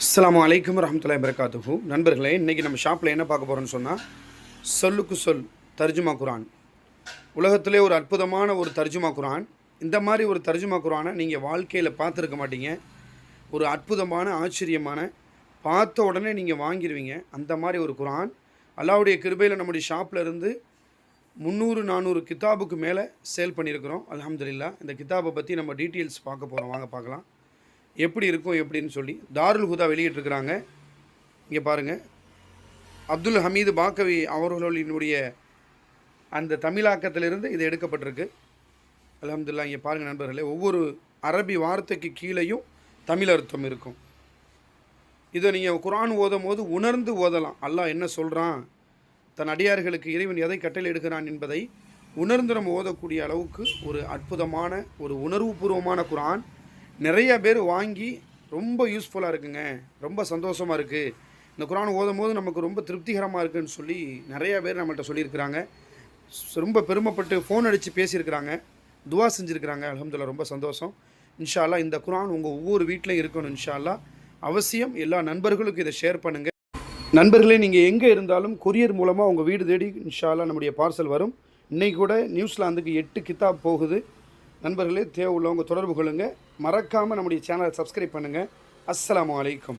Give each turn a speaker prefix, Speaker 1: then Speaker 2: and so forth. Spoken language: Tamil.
Speaker 1: அஸ்லாம் அலைக்கும் வரஹ்மத்துல்லாஹி வரகாத்துஹு நண்பர்களே இன்றைக்கி நம்ம ஷாப்பில் என்ன பார்க்க போகிறோம்னு சொன்னால் சொல்லுக்கு சொல் தர்ஜுமா குரான். உலகத்திலே ஒரு அற்புதமான ஒரு தர்ஜுமா குரான். இந்த மாதிரி ஒரு தர்ஜுமா குரானை நீங்கள் வாழ்க்கையில் பார்த்துருக்க மாட்டீங்க. ஒரு அற்புதமான ஆச்சரியமான பார்த்த உடனே நீங்கள் வாங்கிடுவீங்க அந்த மாதிரி ஒரு குரான். அல்லாவுடைய கிருபையில் நம்முடைய ஷாப்பில் இருந்து முந்நூறு நானூறு கித்தாபுக்கு மேலே சேல் பண்ணியிருக்கிறோம். அலமதுல்லா இந்த கித்தாபை பற்றி நம்ம டீட்டெயில்ஸ் பார்க்க போகிறோம் வாங்க பார்க்கலாம். எப்படி இருக்கும் எப்படின்னு சொல்லி தாருல் ஹுதா வெளியிட்டிருக்கிறாங்க. இங்கே பாருங்கள் அப்துல் ஹமீது பாக்கவி அவர்களினுடைய அந்த தமிழாக்கத்திலிருந்து இது எடுக்கப்பட்டிருக்கு. அலமதுல்லா இங்கே பாருங்கள் நண்பர்களே ஒவ்வொரு அரபி வார்த்தைக்கு கீழேயும் தமிழ் அர்த்தம் இருக்கும். இதை நீங்கள் குரான் ஓதும் போது உணர்ந்து ஓதலாம். அல்லாஹ் என்ன சொல்கிறான் தன் அடியார்களுக்கு இறைவன் எதை கட்டளை எடுக்கிறான் என்பதை உணர்ந்து நம்ம ஓதக்கூடிய அளவுக்கு ஒரு அற்புதமான ஒரு உணர்வுபூர்வமான குரான் நிறைய பேர் வாங்கி ரொம்ப யூஸ்ஃபுல்லாக இருக்குங்க. ரொம்ப சந்தோஷமாக இருக்குது இந்த குரான் ஓதும் போது நமக்கு ரொம்ப திருப்திகரமாக இருக்குன்னு சொல்லி நிறைய பேர் நம்மள்கிட்ட சொல்லியிருக்கிறாங்க. ரொம்ப பெருமைப்பட்டு ஃபோன் அடித்து பேசியிருக்கிறாங்க. துவா செஞ்சுருக்கிறாங்க. அலமதுல்லா ரொம்ப சந்தோஷம். இன்ஷால்லா இந்த குரான் உங்கள் ஒவ்வொரு வீட்டிலையும் இருக்கணும் இன்ஷால்லா அவசியம் எல்லா நண்பர்களுக்கும் இதை ஷேர் பண்ணுங்கள் நண்பர்களே நீங்கள் எங்கே இருந்தாலும் கொரியர் மூலமாக உங்கள் வீடு தேடி இன்ஷால்லா நம்முடைய பார்சல் வரும். இன்றைக்கி கூட நியூசிலாந்துக்கு எட்டு கித்தாப் போகுது. நண்பர்களே தேவை உள்ளவங்க தொடர்பு கொள்ளுங்கள் மறக்காமல் நம்முடைய சேனலை சப்ஸ்கிரைப் பண்ணுங்கள் அஸ்லாம் வலைக்கம்